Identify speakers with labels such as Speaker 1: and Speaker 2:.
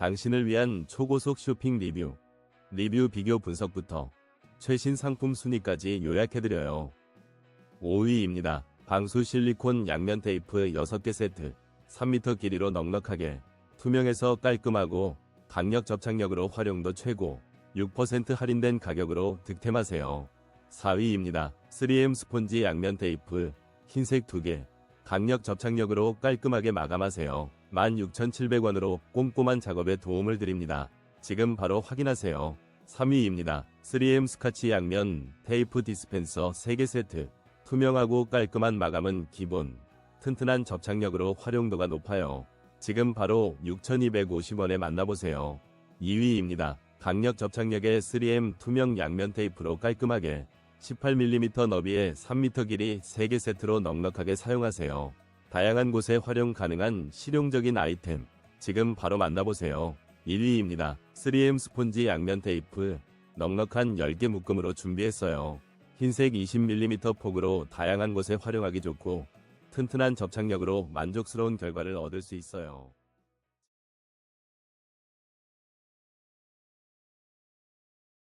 Speaker 1: 당신을 위한 초고속 쇼핑 리뷰. 리뷰 비교 분석부터 최신 상품 순위까지 요약해드려요. 5위입니다. 방수 실리콘 양면 테이프 6개 세트. 3m 길이로 넉넉하게. 투명해서 깔끔하고 강력 접착력으로 활용도 최고. 6% 할인된 가격으로 득템하세요. 4위입니다. 3M 스폰지 양면 테이프. 흰색 2개. 강력 접착력으로 깔끔하게 마감하세요. 16,700원으로 꼼꼼한 작업에 도움을 드립니다. 지금 바로 확인하세요. 3위입니다. 3M 스카치 양면 테이프 디스펜서 3개 세트. 투명하고 깔끔한 마감은 기본. 튼튼한 접착력으로 활용도가 높아요. 지금 바로 6,250원에 만나보세요. 2위입니다. 강력 접착력의 3M 투명 양면 테이프로 깔끔하게 18mm 너비에 3m 길이 3개 세트로 넉넉하게 사용하세요. 다양한 곳에 활용 가능한 실용적인 아이템. 지금 바로 만나보세요. 1위입니다. 3M 스폰지 양면 테이프. 넉넉한 10개 묶음으로 준비했어요. 흰색 20mm 폭으로 다양한 곳에 활용하기 좋고 튼튼한 접착력으로 만족스러운 결과를 얻을 수 있어요.